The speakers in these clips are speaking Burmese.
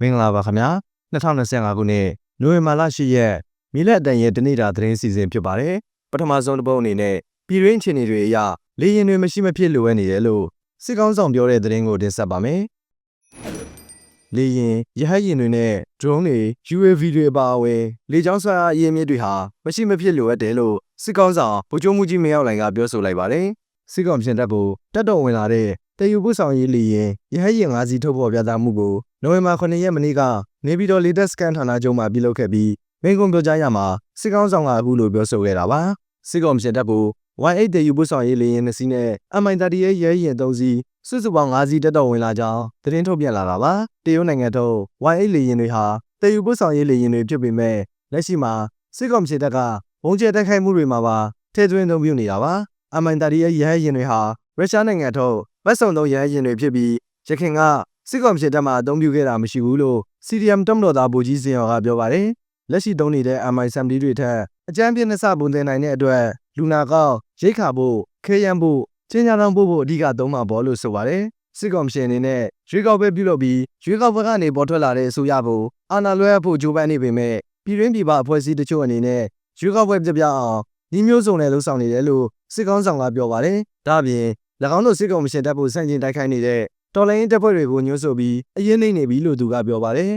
မင်္ဂလာပါခင်ဗျာ2025ခုနှစ်နိုဝင်ဘာလ10ရက်မိလက်အတန်ရဲ့တနေ့တာသတင်းစီစဉ်ဖြစ်ပါတယ်ပထမဆုံးတစ်ပုတ်အနေနဲ့ပြည်ရင်းအခြေအနေတွေအရလေရင်တွေမရှိမဖြစ်လိုအပ်နေတယ်လို့စစ်ကောင်းဆောင်ပြောတဲ့သတင်းကိုတင်ဆက်ပါမယ်လေရင်ရဟတ်ရင်တွေနဲ့ drone တွေ UAV တွေအပါအဝင်လေကြောင်းဆွမ်းအားအရင်းမြစ်တွေဟာမရှိမဖြစ်လိုအပ်တယ်လို့စစ်ကောင်းဆောင်ဗိုလ်ချုပ်မှုကြီးမင်းအောင်လှိုင်ကပြောဆိုလိုက်ပါတယ်စစ်ကောင်ရှင်တပ်ကိုတက်တော်ဝင်လာတဲ့ တယူပုဆောင်ရေးလေရင်ရဟတ်ရင်၅စီးထုတ်ဖော်ပြသမှုကိုနိုဝင်ဘာ9ရက်မနေ့ကနေပြည်တော်လေတက်စကန်ဌာနချုပ်မှာပြုလုပ်ခဲ့ပြီးမင်းကွန်ပြောကြားရမှာစစ်ကောင်းဆောင်ကအခုလိုပြောဆိုခဲ့တာပါစစ်ကောင်ရှင်တပ်ကို Y8 တယူပုဆောင်ရေးလေရင်2စီးနဲ့ MI30 ရဲ့ရဲရင်3စီးစုစုပေါင်း5စီးတက်တော်ဝင်လာကြောင်းသတင်းထုတ်ပြန်လာတာပါတရုတ်နိုင်ငံထုတ် Y8 လေရင်တွေဟာတယူပုဆောင်ရေးလေရင်တွေဖြစ်ပေမဲ့လက်ရှိမှာစစ်ကောင်ရှင်တပ်ကဘုံကျဲတိုက်ခိုက်မှုတွေမှာပါထည့်သွင်းသုံးပြုနေတာပါ MI30 ရဲ့ရဲရင်တွေဟာ ရုရှားနိုင်ငံထုတ်ဗတ်စုံသုံးရဲရင်တွေဖြစ်ပြီးရခိုင်ကစစ်ကောင်ဖြစ်တဲ့မှာအသုံးပြုခဲ့တာမရှိဘူးလို့ CDM တမတော်သားဗိုလ်ကြီးစင်ရော်ကပြောပါတယ်လက်ရှိသုံးနေတဲ့ MI70 တွေထက်အကြမ်းပြင်းနှစပုံသင်နိုင်တဲ့အတွက်လူနာကောက်ရိတ်ခါဖို့ခဲရန်ဖို့ချင်းညာတော်ဖို့ဖို့အဓိကသုံးမှာပေါ်လို့ဆိုပါတယ်စစ်ကောင်ရှင်အနေနဲ့ရွေးကောက်ပွဲပြုလုပ်ပြီးရွေးကောက်ပွဲကနေပေါ်ထွက်လာတဲ့အစိုးရကိုအာဏာလွှဲဖို့ကြိုးပမ်းနေပေမဲ့ပြည်တွင်းပြည်ပအဖွဲ့အစည်းတချို့အနေနဲ့ရွေးကောက်ပွဲပြပြအောင်ညီမျိုးစုံနဲ့လှုပ်ဆောင်နေတယ်လို့စစ်ကောင်ဆောင်ကပြောပါတယ်ဒါအပြင်၎ င်းတို့စစ်ကောင်ရှင်တပ်ဖို့စန့်ကျင်တိုက်ခိုက်နေတဲ့တော်လိုင်းတပ်ဖွဲ့တွေကိုညှို့ဆိုပြီးအရင်နေနေပြီလို့သူကပြောပါတယ်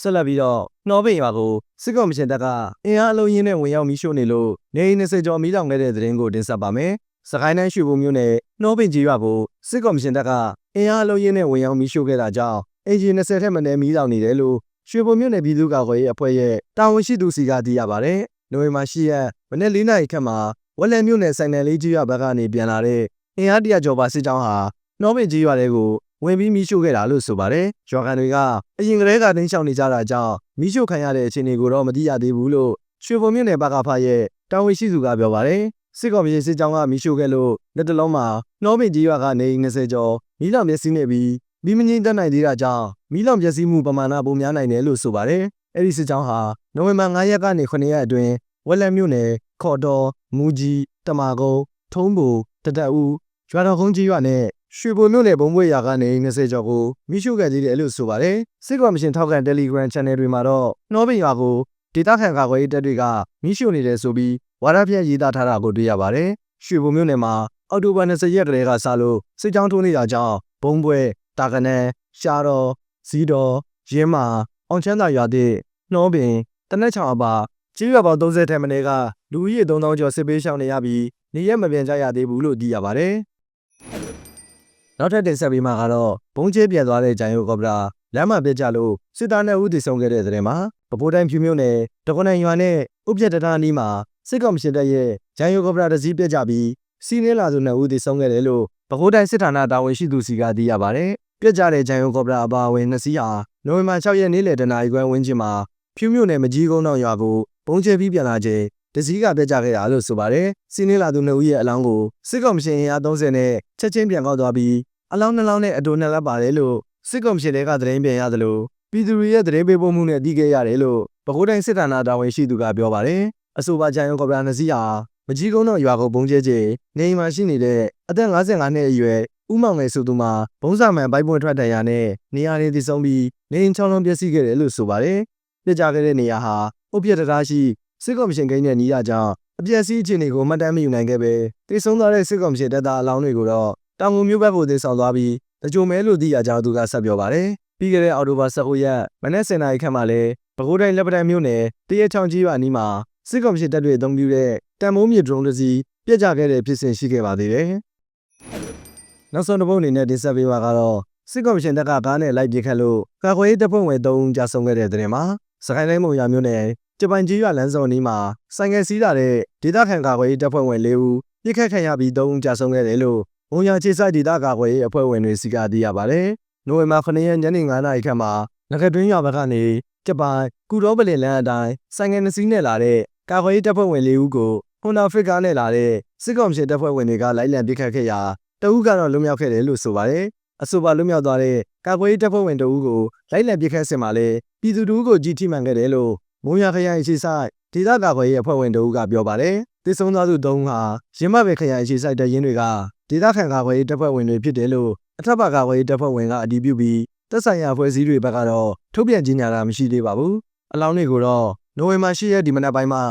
ဆက်လက်ပြီးတော့နှောပင်ရွာကိုစစ်ကောင်ရှင်တပ်ကအင်အားအလုံးရင်းနဲ့ဝင်ရောက်မိရှို့နေလို့နေအိမ်20ကျော်မိလောင်ခဲ့တဲ့သတင်းကိုတင်ဆက်ပါမယ်စကိုင်းတိုင်းရွှေဘုံမြို့နယ်နှောပင်ကြီးရွာကိုစစ်ကောင်ရှင်တပ်ကအင်အားအလုံးရင်းနဲ့ဝင်ရောက်မိရှို့ခဲ့တာကြောင့်အင်ဂျင်20ထက်မနည်းမိလောင်နေတယ်လို့ရွှေဘုံမြို့နယ်ပြည်သူ့ကာကွယ်ရေးအဖွဲ့ရဲ့တာဝန်ရှိသူစီကသိရပါတယ်နိုဝင်ဘာ10ရက်မနေ့၄နာရီခန့်မှာ ဝက်လက်မြို့နယ်ဆိုင်နယ်လေးကြီးရွာဘက်ကနေပြန်လာတဲ့အင်အားတရကျော်ပါစစ်ကြောင်းဟာနှောပင်ကြီးရွာတွေကိုဝင်ပြီးမိရှို့ခဲ့တာလို့ဆိုပါတယ်။ရွာကန်တွေကအရင်ကတည်းကတင်းရှောင်နေကြတာကြောင့်မိရှို့ခံရတဲ့အခြေအနေကိုတော့မသိရသေးဘူးလို့ရွှေဘုံမြို့နယ်ဘကဖရဲ့တာဝန်ရှိသူကပြောပါတယ်။စစ်ကောင်ပြည်စစ်ကြောင်းကမိရှို့ခဲ့လို့လက်တလုံးမှာနှောပင်ကြီးရွာကနေ20ကျော်မိလောင်မျက်စိနဲ့ပြီးမိမငင်းတတ်နိုင်သေးတာကြောင့်မိလောင်ပျက်စီးမှုပမာဏပိုများနိုင်တယ်လို့ဆိုပါတယ်။အဲ့ဒီစစ်ကြောင်းဟာနိုဝင်ဘာ9ရက်ကနေ9ရက်အတွင်းဝက်လက်မြို့နယ် ခေါ်တော်မူကြီးတမာကုန်းထုံးဘူတတက်ဦးရွာတော်ကုန်းကြီးရွာနဲ့ရွှေဘုံမြို့နယ်ဘုံဘွေရွာကနေ20ကျော်ကိုမိရှုခဲ့သေးတယ်လို့ဆိုပါတယ်စစ်ကောင်မရှင်ထောက်ခံ Telegram Channel တွေမှာတော့နှောပင်ရွာကိုဒေတာခံကာကွယ်ရေးတပ်တွေကမိရှုနေတယ်ဆိုပြီးဝါဒပြရေးသားထားတာကိုတွေ့ရပါတယ်ရွှေဘုံမြို့နယ်မှာအောက်တိုဘာ20ရက်ကလေးကစလို့စစ်ကြောင်းထိုးနေတာကြောင့်ဘုံဘွဲတာကနန်းရှားတော်ဇီးတော်ရင်းမာအောင်ချမ်းသာရွာတဲ့နှောပင်တနက်ချောင်အပါ ကြေးရွာပေါင်း30ထက်မနည်းကလူဦးရေ3000ကျော်စစ်ပေးရှောင်နေရပြီးနေရက်မပြန်ကြရသေးဘူးလို့သိရပါတယ်။နောက်ထပ်တင်ဆက်ပေးမှာကတော့ဘုံကျဲပြန်သွားတဲ့ဂျိုင်ယိုကော်ပရာလမ်းမပြကြလို့စစ်သားနဲ့ဦးတည်ဆုံးခဲ့တဲ့တဲ့မှာပပိုးတိုင်းဖြူမြို့နယ်တကွနိုင်ရွာနဲ့ဥပြတ်တရနီးမှာစစ်ကောင်ရှင်တပ်ရဲ့ဂျိုင်ယိုကော်ပရာတစည်းပြကြပြီးစီးနေလာသူနဲ့ဦးတည်ဆုံးခဲ့တယ်လို့ပကိုးတိုင်းစစ်ဌာနတာဝန်ရှိသူစီကသိရပါတယ်။ပြကြတဲ့ဂျိုင်ယိုကော်ပရာအပါအဝင်နှစ်စီးဟာနိုဝင်ဘာ6ရက်နေ့လယ်တနာရီခွဲဝန်းကျင်မှာဖြူမြို့နယ်မကြီးကုန်းတော်ရွာကို ပုံကျဲပြီးပြန်လာခြင်းတစည်းကပြကြခဲ့တာလို့ဆိုပါတယ်။စီးနေလာသူနှစ်ဦးရဲ့အလောင်းကိုစစ်ကောင်ရှင်အား30နဲ့ချက်ချင်းပြန်ကောက်သွားပြီးအလောင်းနှလောင်းနဲ့အတူနှစ်လက်ပါတယ်လို့စစ်ကောင်ရှင်တွေကသတင်းပြန်ရသလိုပြည်သူတွေရဲ့သတင်းပေးပို့မှုနဲ့သိခဲ့ရတယ်လို့ပကိုးတိုင်းစစ်ဌာနတာဝန်ရှိသူကပြောပါတယ်။အဆိုပါဂျန်ယုံကော်ပရာနစီဟာမကြီးကုန်းတော်ရွာကိုပုံကျဲခြင်းနေအိမ်မှာရှိနေတဲ့အသက်55နှစ်အရွယ်ဦးမောင်ငယ်ဆိုသူမှာဘုံစာမှန်ပိုက်ပွင့်ထွက်တန်ရာနဲ့နေရာတွေတည်ဆုံပြီးနေအိမ်ချောင်းလုံးပျက်စီးခဲ့တယ်လို့ဆိုပါတယ်။ပြကြခဲ့တဲ့နေရာဟာ အုတ်ပြက်တရားရှိစစ်ကော်မရှင်ကိန်းနဲ့ညီရကြောင်းအပြည့်စည်းအခြေအနေကိုမှတ်တမ်းမယူနိုင်ခဲ့ပဲတိတ်ဆုံးသွားတဲ့စစ်ကော်မရှင်တပ်သားအလောင်းတွေကိုတော့တောင်ငူမြို့ဘက်ကိုတင်ဆောင်သွားပြီးတကြိုမဲလို့သိရကြောင်းသူကဆက်ပြောပါတယ်။ပြီးခဲ့တဲ့အော်တိုဘာ19ရက်မနက်7:00နာရီခန့်မှာလဲပဲခူးတိုင်းလက်ပတံမြို့နယ်တရက်ချောင်းကြီးရွာနီးမှာစစ်ကော်မရှင်တပ်တွေအုံပြုတဲ့တန်မိုးမြေဒရုန်းတစ်စီးပြက်ကျခဲ့တဲ့ဖြစ်စဉ်ရှိခဲ့ပါသေးတယ်။နောက်ဆုံးတစ်ပုတ်အနေနဲ့တင်ဆက်ပေးပါကတော့စစ်ကော်မရှင်တပ်ကကားနဲ့လိုက်ပစ်ခတ်လို့ကာကွယ်ရေးတပ်ဖွဲ့ဝင်3ဦးကြာဆုံးခဲ့တဲ့တဲ့မှာ စကိုင်းတိုင်းမုံရမြို့နယ်ဂျပန်ကြီးရွာလမ်းစုံနီးမှာဆိုင်ငယ်စီးလာတဲ့ဒေသခံကာကွယ်ရေးတပ်ဖွဲ့ဝင်၄ဦးပြစ်ခတ်ခံရပြီး၃ဦးကြာဆုံးခဲ့တယ်လို့မုံရချေဆိုင်ဒေသကာကွယ်ရေးအဖွဲ့ဝင်တွေစီကသိရပါတယ်။နိုဝင်ဘာ9ရက်ညနေ9နာရီခန့်မှာငကတွင်းရွာဘက်ကနေဂျပန်ကုရောပလင်လမ်းအတိုင်းဆိုင်ငယ်နှစီးနဲ့လာတဲ့ကာကွယ်ရေးတပ်ဖွဲ့ဝင်၄ဦးကိုဟွန်ဒါဖရစ်ကာနဲ့လာတဲ့စစ်ကောင်စီတပ်ဖွဲ့ဝင်တွေကလိုက်လံပစ်ခတ်ခဲ့ရာတအုပ်ကတော့လွတ်မြောက်ခဲ့တယ်လို့ဆိုပါတယ်။ အဆိုပါလွတ်မြောက်သွားတဲ့ကာကွယ်ရေးတပ်ဖွဲ့ဝင်တအုပ်ကိုလိုက်လံပစ်ခတ်စင်မှာလဲပြည်သူတို့ကိုကြီးထိမှန်ခဲ့တယ်လို့မုံရခရိုင်ရှိဆိုင်ဒေသကာကွယ်ရေးအဖွဲ့ဝင်တအုပ်ကပြောပါတယ်။တိစုံသားသူ၃ဟာရင်းမပဲခရိုင်ရှိဆိုင်တရင်တွေကဒေသခံကာကွယ်ရေးတပ်ဖွဲ့ဝင်တွေဖြစ်တယ်လို့အထက်ပါကာကွယ်ရေးတပ်ဖွဲ့ဝင်ကအတည်ပြုပြီးသက်ဆိုင်ရာအဖွဲ့အစည်းတွေဘက်ကတော့ထုတ်ပြန်ကြေညာတာမရှိသေးပါဘူးအလောင်းတွေကိုတော့နိုဝင်ဘာ10ရက်ဒီမနက်ပိုင်းမှာ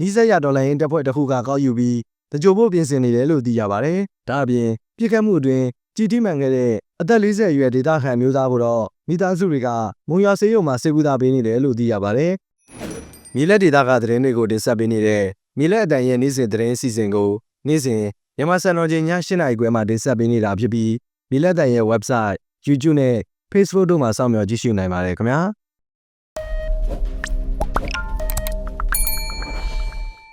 နီးစပ်ရဒေါ်လာရင်းတပ်ဖွဲ့တစ်ခုကကောက်ယူပြီးတကြိုဖို့ပြင်ဆင်နေတယ်လို့သိရပါတယ်ဒါအပြင်ပြစ်ခတ်မှုအတွင်း ကြည်တိမှန်ခဲ့တဲ့အသက်40အရွယ်ဒေသခံမျိုးသားကိုတော့မိသားစုတွေကမုံရွာဆေးရုံမှာစေကူတာပေးနေတယ်လို့သိရပါတယ်မြေလက်ဒေသကသတင်းတွေကိုတင်ဆက်ပေးနေတဲ့မြေလက်အတန်ရဲ့နေ့စဉ်သတင်းအစီအစဉ်ကိုနေ့စဉ်မြန်မာစံတော်ချိန်ည7:00နာရီခွဲမှာတင်ဆက်ပေးနေတာဖြစ်ပြီးမြေလက်အတန်ရဲ့ website YouTube နဲ့ Facebook တို့မှာစောင့်မျှော်ကြည့်ရှုနိုင်ပါတယ်ခင်ဗျာ